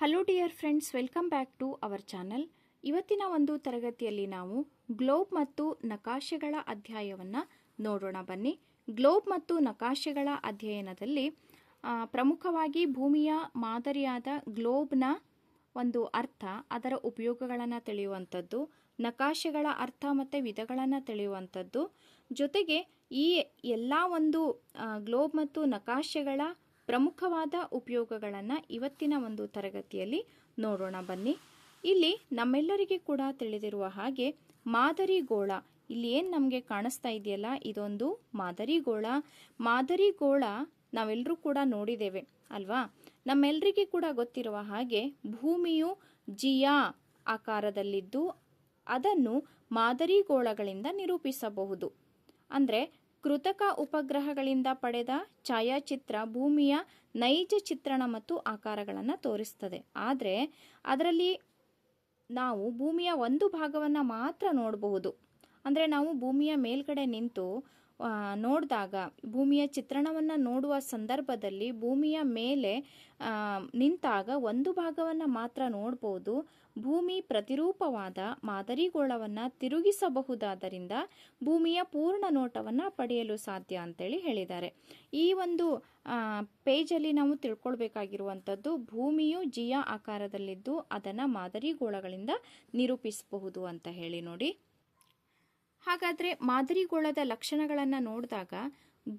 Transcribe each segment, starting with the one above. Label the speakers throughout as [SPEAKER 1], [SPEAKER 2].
[SPEAKER 1] Hello dear friends welcome back to our channel ಇವತ್ತಿನ ಒಂದು ತರಗತಿಯಲ್ಲಿ ನಾವು ಗ್ಲೋಬ್ ಮತ್ತು ನಕಾಶೆಗಳ ಅಧ್ಯಾಯವನ್ನು ನೋಡೋಣ. ಬನ್ನಿ. ಗ್ಲೋಬ್ ಮತ್ತು ನಕಾಶೆಗಳ ಅಧ್ಯಯನದಲ್ಲಿ ಪ್ರಮುಖವಾಗಿ ಭೂಮಿಯ ಮಾದರಿಯಾದ ಗ್ಲೋಬ್ನ ಒಂದು ಅರ್ಥ, ಅದರ ಉಪಯೋಗಗಳನ್ನು ತಿಳಿಯುವಂಥದ್ದು, ನಕಾಶೆಗಳ ಅರ್ಥ ಮತ್ತು ವಿಧಗಳನ್ನು ತಿಳಿಯುವಂಥದ್ದು. ಜೊತೆಗೆ ಈ ಎಲ್ಲ ಒಂದು ಗ್ಲೋಬ್ ಮತ್ತು ನಕಾಶೆಗಳ ಪ್ರಮುಖವಾದ ಉಪಯೋಗಗಳನ್ನು ಇವತ್ತಿನ ಒಂದು ತರಗತಿಯಲ್ಲಿ ನೋಡೋಣ ಬನ್ನಿ. ಇಲ್ಲಿ ನಮ್ಮೆಲ್ಲರಿಗೆ ಕೂಡ ತಿಳಿದಿರುವ ಹಾಗೆ ಮಾದರಿ ಗೋಳ. ಇಲ್ಲಿ ಏನು ನಮಗೆ ಕಾಣಿಸ್ತಾ ಇದೆಯಲ್ಲ? ಇದೊಂದು ಮಾದರಿ ಗೋಳ. ಮಾದರಿ ಗೋಳ ನಾವೆಲ್ಲರೂ ಕೂಡ ನೋಡಿದ್ದೇವೆ, ಅಲ್ವಾ? ನಮ್ಮೆಲ್ಲರಿಗೆ ಕೂಡ ಗೊತ್ತಿರುವ ಹಾಗೆ ಭೂಮಿಯು ಜಿಯಾ ಆಕಾರದಲ್ಲಿದ್ದು ಅದನ್ನು ಮಾದರಿ ಗೋಳಗಳಿಂದ ನಿರೂಪಿಸಬಹುದು. ಅಂದರೆ ಕೃತಕ ಉಪಗ್ರಹಗಳಿಂದ ಪಡೆದ ಛಾಯಾಚಿತ್ರ ಭೂಮಿಯ ನೈಜ ಚಿತ್ರಣ ಮತ್ತು ಆಕಾರಗಳನ್ನು ತೋರಿಸ್ತದೆ. ಆದರೆ, ಅದರಲ್ಲಿ ನಾವು ಭೂಮಿಯ ಒಂದು ಭಾಗವನ್ನು ಮಾತ್ರ ನೋಡಬಹುದು. ಅಂದರೆ ನಾವು ಭೂಮಿಯ ಮೇಲ್ಗಡೆ ನಿಂತು ನೋಡಿದಾಗ ಭೂಮಿಯ ಚಿತ್ರಣವನ್ನು ನೋಡುವ ಸಂದರ್ಭದಲ್ಲಿ ಭೂಮಿಯ ಮೇಲೆ ನಿಂತಾಗ ಒಂದು ಭಾಗವನ್ನು ಮಾತ್ರ ನೋಡ್ಬೋದು. ಭೂಮಿ ಪ್ರತಿರೂಪವಾದ ಮಾದರಿಗೋಳವನ್ನು ತಿರುಗಿಸಬಹುದಾದ್ದರಿಂದ ಭೂಮಿಯ ಪೂರ್ಣ ನೋಟವನ್ನು ಪಡೆಯಲು ಸಾಧ್ಯ ಅಂತೇಳಿ ಹೇಳಿದ್ದಾರೆ. ಈ ಒಂದು ಪೇಜಲ್ಲಿ ನಾವು ತಿಳ್ಕೊಳ್ಬೇಕಾಗಿರುವಂಥದ್ದು ಭೂಮಿಯು ಜಿಯಾ ಆಕಾರದಲ್ಲಿದ್ದು ಅದನ್ನು ಮಾದರಿಗೋಳಗಳಿಂದ ನಿರೂಪಿಸಬಹುದು ಅಂತ ಹೇಳಿ ನೋಡಿ. ಹಾಗಾದರೆ ಮಾದರಿಗೋಳದ ಲಕ್ಷಣಗಳನ್ನು ನೋಡಿದಾಗ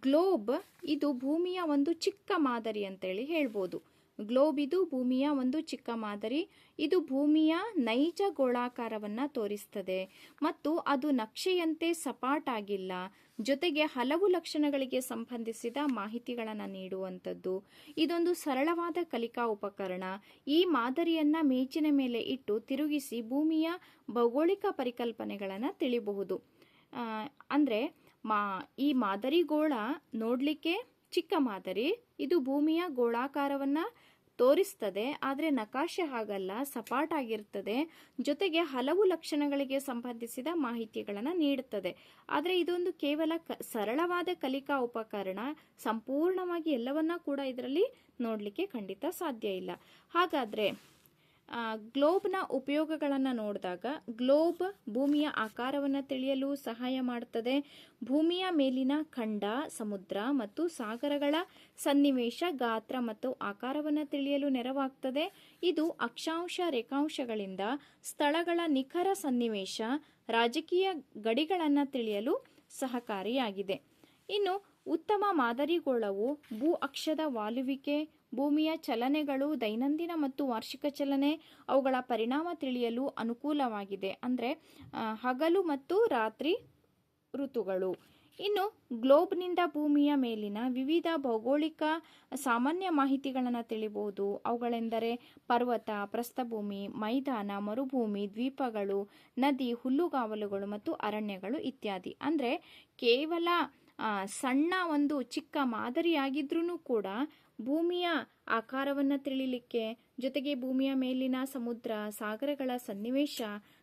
[SPEAKER 1] ಗ್ಲೋಬ್ ಇದು ಭೂಮಿಯ ಒಂದು ಚಿಕ್ಕ ಮಾದರಿ ಅಂತೇಳಿ ಹೇಳ್ಬೋದು. ಗ್ಲೋಬ್ ಇದು ಭೂಮಿಯ ಒಂದು ಚಿಕ್ಕ ಮಾದರಿ. ಇದು ಭೂಮಿಯ ನೈಜ ಗೋಳಾಕಾರವನ್ನು ತೋರಿಸ್ತದೆ. ಮತ್ತು ಅದು ನಕ್ಷೆಯಂತೆ ಸಪಾಟಾಗಿಲ್ಲ ಜೊತೆಗೆ ಹಲವು ಲಕ್ಷಣಗಳಿಗೆ ಸಂಬಂಧಿಸಿದ ಮಾಹಿತಿಗಳನ್ನು ನೀಡುವಂಥದ್ದು. ಇದೊಂದು ಸರಳವಾದ ಕಲಿಕಾ ಉಪಕರಣ. ಈ ಮಾದರಿಯನ್ನು ಮೇಜಿನ ಮೇಲೆ ಇಟ್ಟು ತಿರುಗಿಸಿ ಭೂಮಿಯ ಭೌಗೋಳಿಕ ಪರಿಕಲ್ಪನೆಗಳನ್ನು ತಿಳಿಬಹುದು. ಅಂದ್ರೆ ಮಾ, ಈ ಮಾದರಿ ಗೋಳ ನೋಡಲಿಕ್ಕೆ ಚಿಕ್ಕ ಮಾದರಿ, ಇದು ಭೂಮಿಯ ಗೋಳಾಕಾರವನ್ನ ತೋರಿಸ್ತದೆ, ಆದರೆ ನಕಾಶೆ ಹಾಗಲ್ಲ ಸಪಾಟಾಗಿರ್ತದೆ ಜೊತೆಗೆ ಹಲವು ಲಕ್ಷಣಗಳಿಗೆ ಸಂಬಂಧಿಸಿದ ಮಾಹಿತಿಗಳನ್ನು ನೀಡುತ್ತದೆ. ಆದರೆ ಇದೊಂದು ಕೇವಲ ಕ, ಸರಳವಾದ ಕಲಿಕಾ ಉಪಕರಣ, ಸಂಪೂರ್ಣವಾಗಿ ಎಲ್ಲವನ್ನ ಕೂಡ ಇದರಲ್ಲಿ ನೋಡಲಿಕ್ಕೆ ಖಂಡಿತ ಸಾಧ್ಯ ಇಲ್ಲ. ಹಾಗಾದರೆ ಗ್ಲೋಬ್ನ ಉಪಯೋಗಗಳನ್ನು ನೋಡಿದಾಗ ಗ್ಲೋಬ್ ಭೂಮಿಯ ಆಕಾರವನ್ನು ತಿಳಿಯಲು ಸಹಾಯ ಮಾಡುತ್ತದೆ ಭೂಮಿಯ ಮೇಲಿನ ಖಂಡ, ಸಮುದ್ರ ಮತ್ತು ಸಾಗರಗಳ ಸನ್ನಿವೇಶ, ಗಾತ್ರ ಮತ್ತು ಆಕಾರವನ್ನು ತಿಳಿಯಲು ನೆರವಾಗ್ತದೆ. ಇದು ಅಕ್ಷಾಂಶ ರೇಖಾಂಶಗಳಿಂದ ಸ್ಥಳಗಳ ನಿಖರ ಸನ್ನಿವೇಶ, ರಾಜಕೀಯ ಗಡಿಗಳನ್ನು ತಿಳಿಯಲು ಸಹಕಾರಿಯಾಗಿದೆ. ಇನ್ನು ಉತ್ತಮ ಮಾದರಿಗೋಳವು ಭೂ ಅಕ್ಷದ ವಾಲುವಿಕೆ ಭೂಮಿಯ ಚಲನೆಗಳು ದೈನಂದಿನ ಮತ್ತು ವಾರ್ಷಿಕ ಚಲನೆ, ಅವುಗಳ ಪರಿಣಾಮ ತಿಳಿಯಲು ಅನುಕೂಲವಾಗಿದೆ. ಅಂದರೆ ಹಗಲು ಮತ್ತು ರಾತ್ರಿ ಋತುಗಳು. ಇನ್ನು, ಗ್ಲೋಬ್ನಿಂದ ಭೂಮಿಯ ಮೇಲಿನ ವಿವಿಧ ಭೌಗೋಳಿಕ ಸಾಮಾನ್ಯ ಮಾಹಿತಿಗಳನ್ನು ತಿಳಿಬಹುದು ಅವುಗಳೆಂದರೆ, ಪರ್ವತ, ಪ್ರಸ್ಥಭೂಮಿ, ಮೈದಾನ, ಮರುಭೂಮಿ, ದ್ವೀಪಗಳು, ನದಿ, ಹುಲ್ಲುಗಾವಲುಗಳು ಮತ್ತು ಅರಣ್ಯಗಳು ಇತ್ಯಾದಿ. ಅಂದರೆ, ಕೇವಲ ಸಣ್ಣ ಒಂದು ಚಿಕ್ಕ ಮಾದರಿಯಾಗಿದ್ರೂ ಕೂಡ ಭೂಮಿಯ ಆಕಾರವನ್ನು ತಿಳಿಲಿಕ್ಕೆ ಜೊತೆಗೆ ಭೂಮಿಯ ಮೇಲಿನ ಸಮುದ್ರ, ಸಾಗರಗಳ ಸನ್ನಿವೇಶ,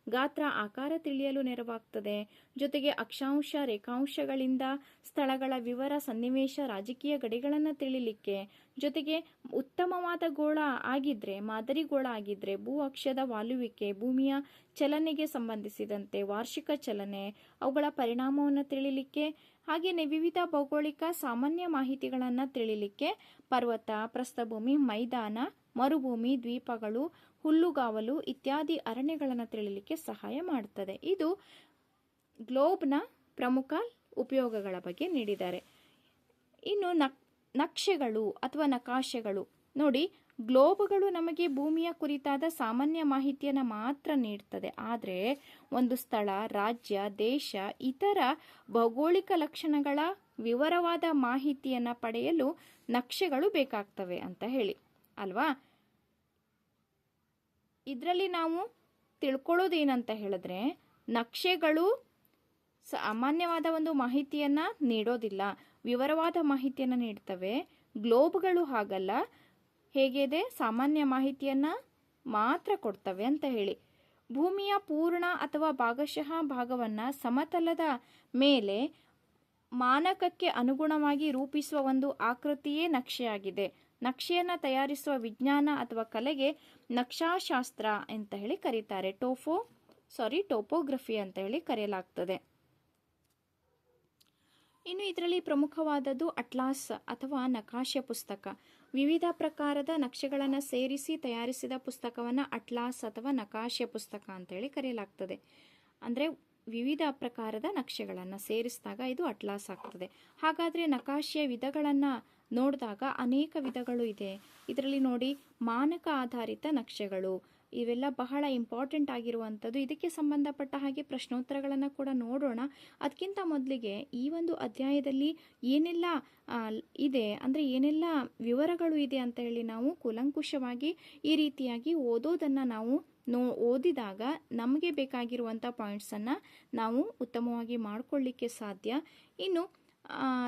[SPEAKER 1] ಗಾತ್ರ, ಆಕಾರ ತಿಳಿಯಲು ನೆರವಾಗ್ತದೆ. ಜೊತೆಗೆ ಅಕ್ಷಾಂಶ, ರೇಖಾಂಶಗಳಿಂದ ಸ್ಥಳಗಳ ವಿವರ, ಸನ್ನಿವೇಶ, ರಾಜಕೀಯ ಗಡಿಗಳನ್ನು ತಿಳಿಲಿಕ್ಕೆ. ಜೊತೆಗೆ ಉತ್ತಮವಾದ ಗೋಳ ಆಗಿದ್ರೆ, ಮಾದರಿ ಗೋಳ ಆಗಿದ್ರೆ, ಭೂ ಅಕ್ಷದ ವಾಲುವಿಕೆ ಭೂಮಿಯ ಚಲನೆಗೆ ಸಂಬಂಧಿಸಿದಂತೆ ವಾರ್ಷಿಕ ಚಲನೆ, ಅವುಗಳ ಪರಿಣಾಮವನ್ನು ತಿಳಿಲಿಕ್ಕೆ. ಹಾಗೆಯೇ ವಿವಿಧ ಭೌಗೋಳಿಕ ಸಾಮಾನ್ಯ ಮಾಹಿತಿಗಳನ್ನು ತಿಳಿಲಿಕ್ಕೆ. ಪರ್ವತ, ಪ್ರಸ್ಥಭೂಮಿ, ಮೈದಾನ ಮರುಭೂಮಿ, ದ್ವೀಪಗಳು, ಹುಲ್ಲುಗಾವಲು ಇತ್ಯಾದಿ ಅರಣ್ಯಗಳನ್ನು ತಿಳಿಲಿಕ್ಕೆ ಸಹಾಯ ಮಾಡುತ್ತದೆ ಇದು ಗ್ಲೋಬ್ನ ಪ್ರಮುಖ ಉಪಯೋಗಗಳ ಬಗ್ಗೆ ನೀಡಿದ್ದಾರೆ. ಇನ್ನು ನಕ್, ನಕ್ಷೆಗಳು ಅಥವಾ ನಕಾಶೆಗಳು. ನೋಡಿ, ಗ್ಲೋಬ್ಗಳು ನಮಗೆ ಭೂಮಿಯ ಕುರಿತಾದ ಸಾಮಾನ್ಯ ಮಾಹಿತಿಯನ್ನು ಮಾತ್ರ ನೀಡ್ತದೆ. ಆದರೆ, ಒಂದು ಸ್ಥಳ, ರಾಜ್ಯ, ದೇಶ, ಇತರ ಭೌಗೋಳಿಕ ಲಕ್ಷಣಗಳ ವಿವರವಾದ ಮಾಹಿತಿಯನ್ನು ಪಡೆಯಲು ನಕ್ಷೆಗಳು ಬೇಕಾಗ್ತವೆ ಅಂತ ಹೇಳಿ. ಅಲ್ವಾ? ಇದರಲ್ಲಿ ನಾವು ತಿಳ್ಕೊಳ್ಳೋದೇನಂತ ಹೇಳಿದ್ರೆ, ನಕ್ಷೆಗಳು ಸಾಮಾನ್ಯವಾದ ಒಂದು ಮಾಹಿತಿಯನ್ನ ನೀಡೋದಿಲ್ಲ. ವಿವರವಾದ ಮಾಹಿತಿಯನ್ನು ನೀಡ್ತವೆ. ಗ್ಲೋಬ್ಗಳು ಹಾಗಲ್ಲ. ಹೇಗಿದೆ ಸಾಮಾನ್ಯ ಮಾಹಿತಿಯನ್ನ ಮಾತ್ರ ಕೊಡ್ತವೆ ಅಂತ ಹೇಳಿ. ಭೂಮಿಯ ಪೂರ್ಣ ಅಥವಾ ಭಾಗಶಃ ಭಾಗವನ್ನ ಸಮತಲದ ಮೇಲೆ ಮಾನಕಕ್ಕೆ ಅನುಗುಣವಾಗಿ ರೂಪಿಸುವ ಒಂದು ಆಕೃತಿಯೇ ನಕ್ಷೆಯಾಗಿದೆ. ನಕ್ಷೆಯನ್ನು ತಯಾರಿಸುವ ವಿಜ್ಞಾನ ಅಥವಾ ಕಲೆಗೆ ನಕ್ಷಾಶಾಸ್ತ್ರ ಅಂತ ಹೇಳಿ ಕರೀತಾರೆ. ಟೋಫೋ, ಸಾರಿ, ಟೋಪೋಗ್ರಫಿ ಅಂತ ಹೇಳಿ ಕರೆಯಲಾಗ್ತದೆ. ಇನ್ನು ಇದರಲ್ಲಿ ಪ್ರಮುಖವಾದದ್ದು ಅಟ್ಲಾಸ್ ಅಥವಾ ನಕಾಶೆ ಪುಸ್ತಕ. ವಿವಿಧ ಪ್ರಕಾರದ ನಕ್ಷೆಗಳನ್ನು ಸೇರಿಸಿ ತಯಾರಿಸಿದ ಪುಸ್ತಕವನ್ನು ಅಟ್ಲಾಸ್ ಅಥವಾ ನಕಾಶೆ ಪುಸ್ತಕ ಅಂತೇಳಿ ಕರೆಯಲಾಗ್ತದೆ. ಅಂದರೆ ವಿವಿಧ ಪ್ರಕಾರದ ನಕ್ಷೆಗಳನ್ನು ಸೇರಿಸಿದಾಗ ಇದು ಅಟ್ಲಾಸ್ ಆಗ್ತದೆ. ಹಾಗಾದರೆ ನಕಾಶೆಯ ವಿಧಗಳನ್ನು ನೋಡಿದಾಗ ಅನೇಕ ವಿಧಗಳು ಇದೆ. ಇದರಲ್ಲಿ ನೋಡಿ ಮಾನಕ ಆಧಾರಿತ ನಕ್ಷೆಗಳು. ಇವೆಲ್ಲ ಬಹಳ ಇಂಪಾರ್ಟೆಂಟ್ ಆಗಿರುವಂಥದ್ದು. ಇದಕ್ಕೆ ಸಂಬಂಧಪಟ್ಟ ಹಾಗೆ ಪ್ರಶ್ನೋತ್ತರಗಳನ್ನು ಕೂಡ ನೋಡೋಣ. ಅದಕ್ಕಿಂತ ಮೊದಲಿಗೆ ಈ ಒಂದು ಅಧ್ಯಾಯದಲ್ಲಿ ಏನೆಲ್ಲ ಇದೆ, ಅಂದರೆ ಏನೆಲ್ಲ ವಿವರಗಳು ಇದೆ ಅಂತ ಹೇಳಿ ನಾವು ಕೂಲಂಕುಷವಾಗಿ ಈ ರೀತಿಯಾಗಿ ಓದೋದನ್ನು ನಾವು ನೋ, ಓದಿದಾಗ ನಮಗೆ ಬೇಕಾಗಿರುವಂಥ ಪಾಯಿಂಟ್ಸನ್ನು ನಾವು ಉತ್ತಮವಾಗಿ ಮಾಡಿಕೊಳ್ಳಿಕ್ಕೆ ಸಾಧ್ಯ. ಇನ್ನು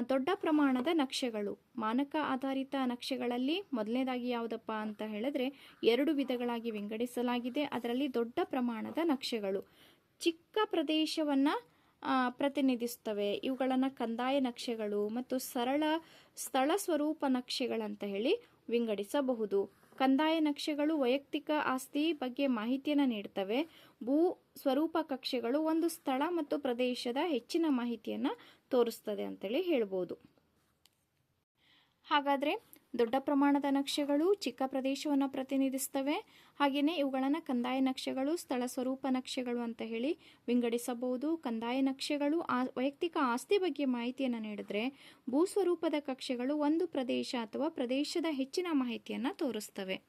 [SPEAKER 1] ದೊಡ್ಡ ಪ್ರಮಾಣದ ನಕ್ಷೆಗಳು. ಮಾನಕ ಆಧಾರಿತ ನಕ್ಷೆಗಳಲ್ಲಿ ಮೊದಲನೇದಾಗಿ ಯಾವುದಪ್ಪ ಅಂತ ಹೇಳಿದ್ರೆ ಎರಡು ವಿಧಗಳಾಗಿ ವಿಂಗಡಿಸಲಾಗಿದೆ. ಅದರಲ್ಲಿ ದೊಡ್ಡ ಪ್ರಮಾಣದ ನಕ್ಷೆಗಳು. ಚಿಕ್ಕ ಪ್ರದೇಶವನ್ನು ಪ್ರತಿನಿಧಿಸ್ತವೆ ಇವುಗಳನ್ನು ಕಂದಾಯ ನಕ್ಷೆಗಳು ಮತ್ತು ಸರಳ ಸ್ಥಳ ಸ್ವರೂಪ ನಕ್ಷೆಗಳಂತ ಹೇಳಿ ವಿಂಗಡಿಸಬಹುದು. ಕಂದಾಯ ನಕ್ಷೆಗಳು ವೈಯಕ್ತಿಕ ಆಸ್ತಿ ಬಗ್ಗೆ ಮಾಹಿತಿಯನ್ನು ನೀಡ್ತವೆ. ಭೂ ಸ್ವರೂಪ ಕಕ್ಷೆಗಳು ಒಂದು ಸ್ಥಳ ಮತ್ತು ಪ್ರದೇಶದ ಹೆಚ್ಚಿನ ಮಾಹಿತಿಯನ್ನು ತೋರಿಸ್ತದೆ ಅಂತೇಳಿ ಹೇಳ್ಬೋದು. ಹಾಗಾದರೆ ದೊಡ್ಡ ಪ್ರಮಾಣದ ನಕ್ಷೆಗಳು ಚಿಕ್ಕ ಪ್ರದೇಶವನ್ನು ಪ್ರತಿನಿಧಿಸ್ತವೆ. ಹಾಗೆಯೇ ಇವುಗಳನ್ನು ಕಂದಾಯ ನಕ್ಷೆಗಳು, ಸ್ಥಳ ಸ್ವರೂಪ ನಕ್ಷೆಗಳು ಅಂತ ಹೇಳಿ ವಿಂಗಡಿಸಬಹುದು. ಕಂದಾಯ ನಕ್ಷೆಗಳು ಆ ವೈಯಕ್ತಿಕ ಆಸ್ತಿ ಬಗ್ಗೆ ಮಾಹಿತಿಯನ್ನು ನೀಡಿದ್ರೆ ಭೂಸ್ವರೂಪದ ಕಕ್ಷೆಗಳು ಒಂದು ಪ್ರದೇಶ ಅಥವಾ ಪ್ರದೇಶದ ಹೆಚ್ಚಿನ ಮಾಹಿತಿಯನ್ನು ತೋರಿಸ್ತವೆ.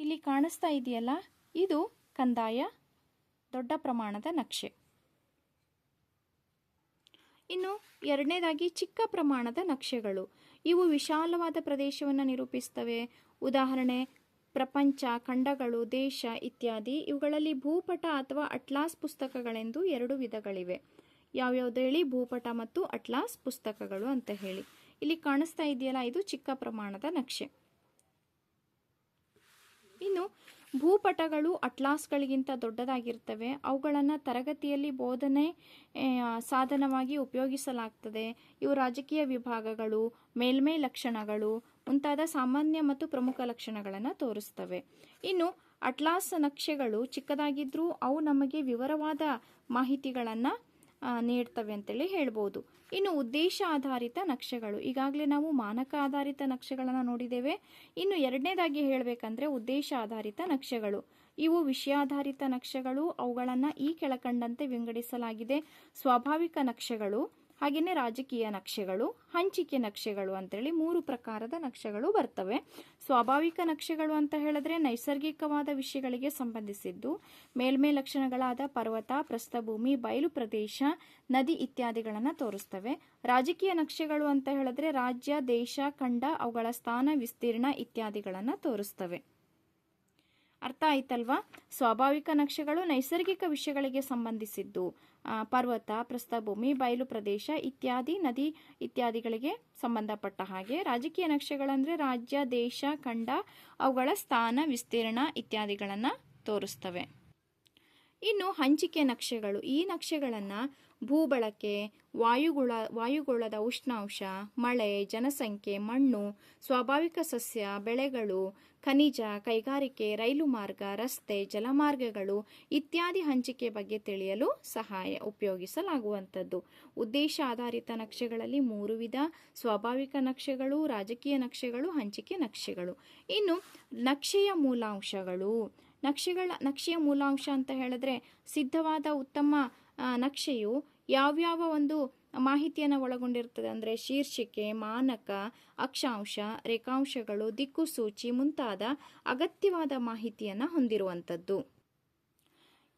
[SPEAKER 1] ಇಲ್ಲಿ ಕಾಣಿಸ್ತಾ ಇದೆಯಲ್ಲ, ಇದು ಕಂದಾಯ, ದೊಡ್ಡ ಪ್ರಮಾಣದ ನಕ್ಷೆ. ಇನ್ನು ಎರಡನೇದಾಗಿ ಚಿಕ್ಕ ಪ್ರಮಾಣದ ನಕ್ಷೆಗಳು. ಇವು ವಿಶಾಲವಾದ ಪ್ರದೇಶವನ್ನು ನಿರೂಪಿಸ್ತವೆ. ಉದಾಹರಣೆ, ಪ್ರಪಂಚ, ಖಂಡಗಳು, ದೇಶ ಇತ್ಯಾದಿ. ಇವುಗಳಲ್ಲಿ ಭೂಪಟ ಅಥವಾ ಅಟ್ಲಾಸ್ ಪುಸ್ತಕಗಳೆಂದು ಎರಡು ವಿಧಗಳಿವೆ. ಯಾವ್ಯಾವುದು ಹೇಳಿ? ಭೂಪಟ ಮತ್ತು ಅಟ್ಲಾಸ್ ಪುಸ್ತಕಗಳು ಅಂತ ಹೇಳಿ. ಇಲ್ಲಿ ಕಾಣಿಸ್ತಾ ಇದೆಯಲ್ಲ, ಇದು ಚಿಕ್ಕ ಪ್ರಮಾಣದ ನಕ್ಷೆ. ಇನ್ನು ಭೂಪಟಗಳು ಅಟ್ಲಾಸ್ಗಳಿಗಿಂತ ದೊಡ್ಡದಾಗಿರ್ತವೆ. ಅವುಗಳನ್ನು ತರಗತಿಯಲ್ಲಿ ಬೋಧನೆ ಸಾಧನವಾಗಿ ಉಪಯೋಗಿಸಲಾಗ್ತದೆ. ಇವು ರಾಜಕೀಯ ವಿಭಾಗಗಳು, ಮೇಲ್ಮೈ ಲಕ್ಷಣಗಳು, ಮುಂತಾದ ಸಾಮಾನ್ಯ ಮತ್ತು ಪ್ರಮುಖ ಲಕ್ಷಣಗಳನ್ನು ತೋರಿಸ್ತವೆ. ಇನ್ನು ಅಟ್ಲಾಸ್ ನಕ್ಷೆಗಳು ಚಿಕ್ಕದಾಗಿದ್ದರೂ ಅವು ನಮಗೆ ವಿವರವಾದ ಮಾಹಿತಿಗಳನ್ನು ನೀಡ್ತವೆ ಅಂತೇಳಿ ಹೇಳ್ಬೋದು. ಇನ್ನು ಉದ್ದೇಶ ಆಧಾರಿತ ನಕ್ಷೆಗಳು. ಈಗಾಗಲೇ ನಾವು ಮಾನಕ ಆಧಾರಿತ ನಕ್ಷೆಗಳನ್ನು ನೋಡಿದ್ದೇವೆ. ಇನ್ನು ಎರಡನೇದಾಗಿ ಹೇಳಬೇಕಂದ್ರೆ ಉದ್ದೇಶ ಆಧಾರಿತ ನಕ್ಷೆಗಳು. ಇವು ವಿಷಯಾಧಾರಿತ ನಕ್ಷೆಗಳು. ಅವುಗಳನ್ನು ಈ ಕೆಳಕಂಡಂತೆ ವಿಂಗಡಿಸಲಾಗಿದೆ. ಸ್ವಾಭಾವಿಕ ನಕ್ಷೆಗಳು. ಹಾಗೆಯೇ ರಾಜಕೀಯ ನಕ್ಷೆಗಳು, ಹಂಚಿಕೆ ನಕ್ಷೆಗಳು ಅಂತೇಳಿ ಮೂರು ಪ್ರಕಾರದ ನಕ್ಷೆಗಳು ಬರ್ತವೆ. ಸ್ವಾಭಾವಿಕ ನಕ್ಷೆಗಳು ಅಂತ ಹೇಳಿದ್ರೆ ನೈಸರ್ಗಿಕವಾದ ವಿಷಯಗಳಿಗೆ ಸಂಬಂಧಿಸಿದ್ದು, ಮೇಲ್ಮೈ ಲಕ್ಷಣಗಳಾದ ಪರ್ವತ, ಪ್ರಸ್ಥಭೂಮಿ, ಬಯಲು ಪ್ರದೇಶ, ನದಿ ಇತ್ಯಾದಿಗಳನ್ನು ತೋರಿಸ್ತವೆ. ರಾಜಕೀಯ ನಕ್ಷೆಗಳು ಅಂತ ಹೇಳಿದ್ರೆ ರಾಜ್ಯ, ದೇಶ, ಖಂಡ, ಅವುಗಳ ಸ್ಥಾನ, ವಿಸ್ತೀರ್ಣ ಇತ್ಯಾದಿಗಳನ್ನು ತೋರಿಸ್ತವೆ. ಅರ್ಥ ಆಯ್ತಲ್ವಾ? ಸ್ವಾಭಾವಿಕ ನಕ್ಷೆಗಳು ನೈಸರ್ಗಿಕ ವಿಷಯಗಳಿಗೆ ಸಂಬಂಧಿಸಿದ್ದು. ಪರ್ವತ, ಪ್ರಸ್ಥಭೂಮಿ, ಬಯಲು ಪ್ರದೇಶ ಇತ್ಯಾದಿ, ನದಿ ಇತ್ಯಾದಿಗಳಿಗೆ ಸಂಬಂಧಪಟ್ಟ ಹಾಗೆ. ರಾಜಕೀಯ ನಕ್ಷೆಗಳಂದ್ರೆ ರಾಜ್ಯ, ದೇಶ, ಖಂಡ, ಅವುಗಳ ಸ್ಥಾನ, ವಿಸ್ತೀರ್ಣ ಇತ್ಯಾದಿಗಳನ್ನು ತೋರಿಸ್ತವೆ. ಇನ್ನು ಹಂಚಿಕೆ ನಕ್ಷೆಗಳು. ಈ ನಕ್ಷೆಗಳನ್ನು ಭೂಬಳಕೆ, ವಾಯುಗುಳ, ವಾಯುಗೋಳದ ಉಷ್ಣಾಂಶ, ಮಳೆ, ಜನಸಂಖ್ಯೆ, ಮಣ್ಣು, ಸ್ವಾಭಾವಿಕ ಸಸ್ಯ, ಬೆಳೆಗಳು, ಖನಿಜ, ಕೈಗಾರಿಕೆ, ರೈಲು ಮಾರ್ಗ, ರಸ್ತೆ, ಜಲಮಾರ್ಗಗಳು ಇತ್ಯಾದಿ ಹಂಚಿಕೆ ಬಗ್ಗೆ ತಿಳಿಯಲು ಸಹಾಯ ಉಪಯೋಗಿಸಲಾಗುವಂಥದ್ದು. ಉದ್ದೇಶ ಆಧಾರಿತ ನಕ್ಷೆಗಳಲ್ಲಿ ಮೂರು ವಿಧ. ಸ್ವಾಭಾವಿಕ ನಕ್ಷೆಗಳು, ರಾಜಕೀಯ ನಕ್ಷೆಗಳು, ಹಂಚಿಕೆ ನಕ್ಷೆಗಳು. ಇನ್ನು ನಕ್ಷೆಯ ಮೂಲಾಂಶಗಳು. ನಕ್ಷೆಗಳ, ನಕ್ಷೆಯ ಮೂಲಾಂಶ ಅಂತ ಹೇಳಿದ್ರೆ ಸಿದ್ಧವಾದ ಉತ್ತಮ ನಕ್ಷೆಯು ಯಾವ್ಯಾವ ಒಂದು ಮಾಹಿತಿಯನ್ನು ಒಳಗೊಂಡಿರ್ತದೆ ಅಂದರೆ ಶೀರ್ಷಿಕೆ, ಮಾನಕ, ಅಕ್ಷಾಂಶ, ರೇಖಾಂಶಗಳು, ದಿಕ್ಕುಸೂಚಿ ಮುಂತಾದ ಅಗತ್ಯವಾದ ಮಾಹಿತಿಯನ್ನು ಹೊಂದಿರುವಂಥದ್ದು.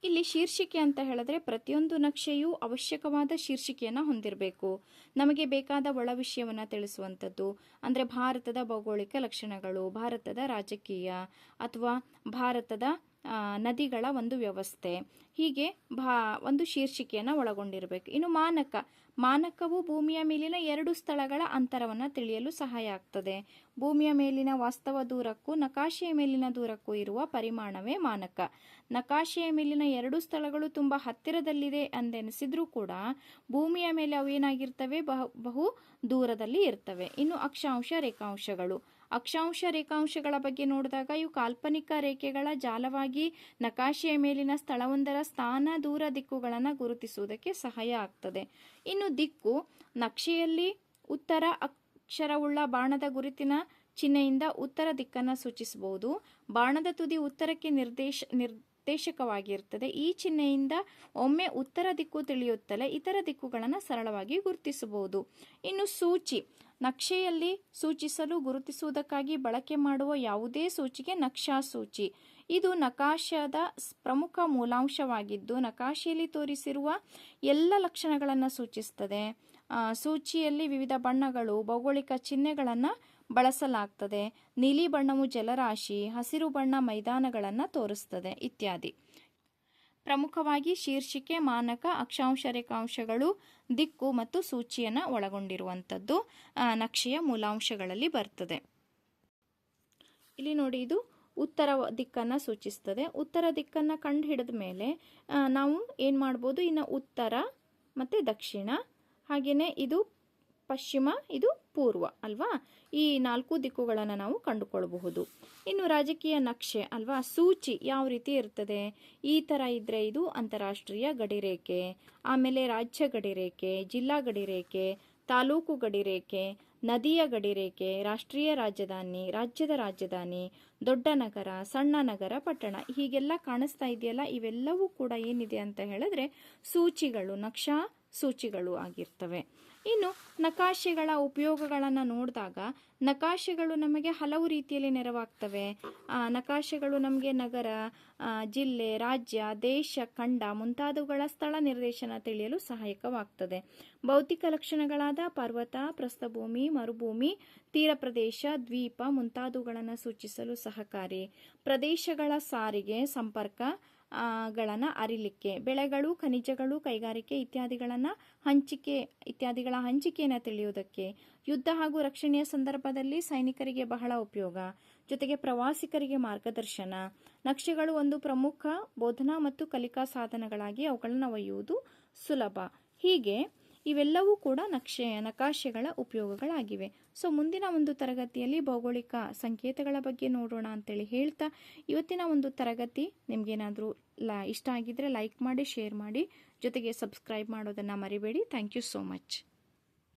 [SPEAKER 1] ಇಲ್ಲಿ ಶೀರ್ಷಿಕೆ ಅಂತ ಹೇಳಿದ್ರೆ ಪ್ರತಿಯೊಂದು ನಕ್ಷೆಯೂ ಅವಶ್ಯಕವಾದ ಶೀರ್ಷಿಕೆಯನ್ನು ಹೊಂದಿರಬೇಕು. ನಮಗೆ ಬೇಕಾದ ಒಳ ವಿಷಯವನ್ನು ತಿಳಿಸುವಂಥದ್ದು, ಅಂದರೆ ಭಾರತದ ಭೌಗೋಳಿಕ ಲಕ್ಷಣಗಳು, ಭಾರತದ ರಾಜಕೀಯ, ಅಥವಾ ಭಾರತದ ನದಿಗಳ ಒಂದು ವ್ಯವಸ್ಥೆ. ಹೀಗೆ ಭಾ, ಒಂದು ಶೀರ್ಷಿಕೆಯನ್ನು ಒಳಗೊಂಡಿರಬೇಕು. ಇನ್ನು ಮಾನಕ. ಮಾನಕವು ಭೂಮಿಯ ಮೇಲಿನ ಎರಡು ಸ್ಥಳಗಳ ಅಂತರವನ್ನು ತಿಳಿಯಲು ಸಹಾಯ ಆಗ್ತದೆ. ಭೂಮಿಯ ಮೇಲಿನ ವಾಸ್ತವ ದೂರಕ್ಕೂ, ನಕಾಶೆಯ ಮೇಲಿನ ದೂರಕ್ಕೂ ಇರುವ ಪರಿಮಾಣವೇ ಮಾನಕ. ನಕಾಶೆಯ ಮೇಲಿನ ಎರಡು ಸ್ಥಳಗಳು ತುಂಬ ಹತ್ತಿರದಲ್ಲಿದೆ ಅಂದೆನಿಸಿದ್ರೂ ಕೂಡ, ಭೂಮಿಯ ಮೇಲೆ ಅವು ಏನಾಗಿರ್ತವೆ? ಬಹು ಬಹು ದೂರದಲ್ಲಿ ಇರ್ತವೆ. ಇನ್ನು ಅಕ್ಷಾಂಶ, ರೇಖಾಂಶಗಳು. ಅಕ್ಷಾಂಶ ರೇಖಾಂಶಗಳ ಬಗ್ಗೆ ನೋಡಿದಾಗ ಇವು ಕಾಲ್ಪನಿಕ ರೇಖೆಗಳ ಜಾಲವಾಗಿ ನಕಾಶೆಯ ಮೇಲಿನ ಸ್ಥಳವೊಂದರ ಸ್ಥಾನ ದೂರ ದಿಕ್ಕುಗಳನ್ನು ಗುರುತಿಸುವುದಕ್ಕೆ ಸಹಾಯ ಆಗ್ತದೆ. ಇನ್ನು ದಿಕ್ಕು, ನಕ್ಷೆಯಲ್ಲಿ ಉತ್ತರ ಅಕ್ಷರವುಳ್ಳ ಬಾಣದ ಗುರುತಿನ ಚಿಹ್ನೆಯಿಂದ ಉತ್ತರ ದಿಕ್ಕನ್ನು ಸೂಚಿಸಬಹುದು. ಬಾಣದ ತುದಿ ಉತ್ತರಕ್ಕೆ ನಿರ್ದೇಶ ನಿರ್ದೇಶಕವಾಗಿರ್ತದೆ ಈ ಚಿಹ್ನೆಯಿಂದ ಒಮ್ಮೆ ಉತ್ತರ ದಿಕ್ಕು ತಿಳಿಯುತ್ತಲೇ ಇತರ ದಿಕ್ಕುಗಳನ್ನು ಸರಳವಾಗಿ ಗುರುತಿಸಬಹುದು. ಇನ್ನು ಸೂಚಿ. ನಕ್ಷೆಯಲ್ಲಿ ಸೂಚಿಸಲು ಗುರುತಿಸುವುದಕ್ಕಾಗಿ ಬಳಕೆ ಮಾಡುವ ಯಾವುದೇ ಸೂಚಿಗೆ ನಕ್ಷಾ ಸೂಚಿ. ಇದು ನಕಾಶದ ಪ್ರಮುಖ ಮೂಲಾಂಶವಾಗಿದ್ದು, ನಕಾಶೆಯಲ್ಲಿ ತೋರಿಸಿರುವ ಎಲ್ಲ ಲಕ್ಷಣಗಳನ್ನು ಸೂಚಿಸುತ್ತದೆ. ಸೂಚಿಯಲ್ಲಿ ವಿವಿಧ ಬಣ್ಣಗಳು, ಭೌಗೋಳಿಕ ಚಿಹ್ನೆಗಳನ್ನು ಬಳಸಲಾಗ್ತದೆ. ನೀಲಿ ಬಣ್ಣವು ಜಲರಾಶಿ, ಹಸಿರು ಬಣ್ಣ ಮೈದಾನಗಳನ್ನು ತೋರಿಸ್ತದೆ ಇತ್ಯಾದಿ. ಪ್ರಮುಖವಾಗಿ ಶೀರ್ಷಿಕೆ, ಮಾನಕ, ಅಕ್ಷಾಂಶ, ರೇಖಾಂಶಗಳು, ದಿಕ್ಕು ಮತ್ತು ಸೂಚಿಯನ್ನು ಒಳಗೊಂಡಿರುವಂಥದ್ದು ನಕ್ಷೆಯ ಮೂಲಾಂಶಗಳಲ್ಲಿ ಬರ್ತದೆ. ಇಲ್ಲಿ ನೋಡಿ, ಇದು ಉತ್ತರ ದಿಕ್ಕನ್ನು ಸೂಚಿಸ್ತದೆ. ಉತ್ತರ ದಿಕ್ಕನ್ನು ಕಂಡು ಹಿಡಿದ ಮೇಲೆ ನಾವು ಏನು ಮಾಡ್ಬೋದು? ಇನ್ನು ಉತ್ತರ ಮತ್ತು ದಕ್ಷಿಣ. ಹಾಗೆಯೇ ಇದು ಪಶ್ಚಿಮ, ಇದು ಪೂರ್ವ ಅಲ್ವಾ? ಈ ನಾಲ್ಕು ದಿಕ್ಕುಗಳನ್ನು ನಾವು ಕಂಡುಕೊಳ್ಳಬಹುದು. ಇನ್ನು ರಾಜಕೀಯ ನಕ್ಷೆ ಅಲ್ವಾ? ಸೂಚಿ ಯಾವ ರೀತಿ ಇರ್ತದೆ? ಈ ಥರ ಇದ್ದರೆ ಇದು ಅಂತಾರಾಷ್ಟ್ರೀಯ ಗಡಿರೇಖೆ, ಆಮೇಲೆ ರಾಜ್ಯ ಗಡಿರೇಖೆ, ಜಿಲ್ಲಾ ಗಡಿರೇಖೆ, ತಾಲೂಕು ಗಡಿರೇಖೆ, ನದಿಯ ಗಡಿರೇಖೆ, ರಾಷ್ಟ್ರೀಯ ರಾಜಧಾನಿ, ರಾಜ್ಯದ ರಾಜಧಾನಿ, ದೊಡ್ಡ ನಗರ, ಸಣ್ಣ ನಗರ, ಪಟ್ಟಣ. ಹೀಗೆಲ್ಲ ಕಾಣಿಸ್ತಾ ಇದೆಯಲ್ಲ? ಇವೆಲ್ಲವೂ ಕೂಡ ಏನಿದೆ ಅಂತ ಹೇಳಿದ್ರೆ ಸೂಚಿಗಳು, ನಕ್ಷಾ ಸೂಚಿಗಳು ಆಗಿರ್ತವೆ. ಇನ್ನು ನಕಾಶೆಗಳ ಉಪಯೋಗಗಳನ್ನು ನೋಡಿದಾಗ ನಕಾಶೆಗಳು ನಮಗೆ ಹಲವು ರೀತಿಯಲ್ಲಿ ನೆರವಾಗ್ತವೆ. ನಕಾಶೆಗಳು ನಮಗೆ ನಗರ ಜಿಲ್ಲೆ, ರಾಜ್ಯ, ದೇಶ, ಖಂಡ ಮುಂತಾದವುಗಳ ಸ್ಥಳ ನಿರ್ದೇಶನ ತಿಳಿಯಲು ಸಹಾಯಕವಾಗ್ತದೆ. ಭೌತಿಕ ಲಕ್ಷಣಗಳಾದ ಪರ್ವತ, ಪ್ರಸ್ಥಭೂಮಿ, ಮರುಭೂಮಿ, ತೀರ ಪ್ರದೇಶ, ದ್ವೀಪ ಮುಂತಾದವುಗಳನ್ನು ಸೂಚಿಸಲು ಸಹಕಾರಿ. ಪ್ರದೇಶಗಳ ಸಾರಿಗೆ, ಸಂಪರ್ಕ ಗಳನ್ನ ಅರಿಲಿಕ್ಕೆ, ಬೆಳೆಗಳು, ಖನಿಜಗಳು, ಕೈಗಾರಿಕೆ ಇತ್ಯಾದಿಗಳನ್ನು ಹಂಚಿಕೆ, ಇತ್ಯಾದಿಗಳ ಹಂಚಿಕೆಯನ್ನು ತಿಳಿಯುವುದಕ್ಕೆ ಯುದ್ಧ ಹಾಗೂ ರಕ್ಷಣೆಯ ಸಂದರ್ಭದಲ್ಲಿ ಸೈನಿಕರಿಗೆ ಬಹಳ ಉಪಯೋಗ. ಜೊತೆಗೆ ಪ್ರವಾಸಿಗರಿಗೆ ಮಾರ್ಗದರ್ಶನ. ನಕ್ಷೆಗಳು ಒಂದು ಪ್ರಮುಖ ಬೋಧನಾ ಮತ್ತು ಕಲಿಕಾ ಸಾಧನಗಳಾಗಿ ಅವುಗಳನ್ನು ಒಯ್ಯುವುದು ಸುಲಭ. ಹೀಗೆ ಇವೆಲ್ಲವೂ ಕೂಡ ನಕ್ಷೆ, ನಕಾಶೆಗಳ ಉಪಯೋಗಗಳಾಗಿವೆ. ಸೊ ಮುಂದಿನ ಒಂದು ತರಗತಿಯಲ್ಲಿ ಭೌಗೋಳಿಕ ಸಂಕೇತಗಳ ಬಗ್ಗೆ ನೋಡೋಣ ಅಂತೇಳಿ ಹೇಳ್ತಾ, ಇವತ್ತಿನ ಒಂದು ತರಗತಿ ನಿಮಗೇನಾದರೂ ಲಾ, ಇಷ್ಟ ಆಗಿದ್ದರೆ ಲೈಕ್ ಮಾಡಿ ಶೇರ್ ಮಾಡಿ, ಜೊತೆಗೆ ಸಬ್ಸ್ಕ್ರೈಬ್ ಮಾಡೋದನ್ನು ಮರಿಬೇಡಿ. Thank you so much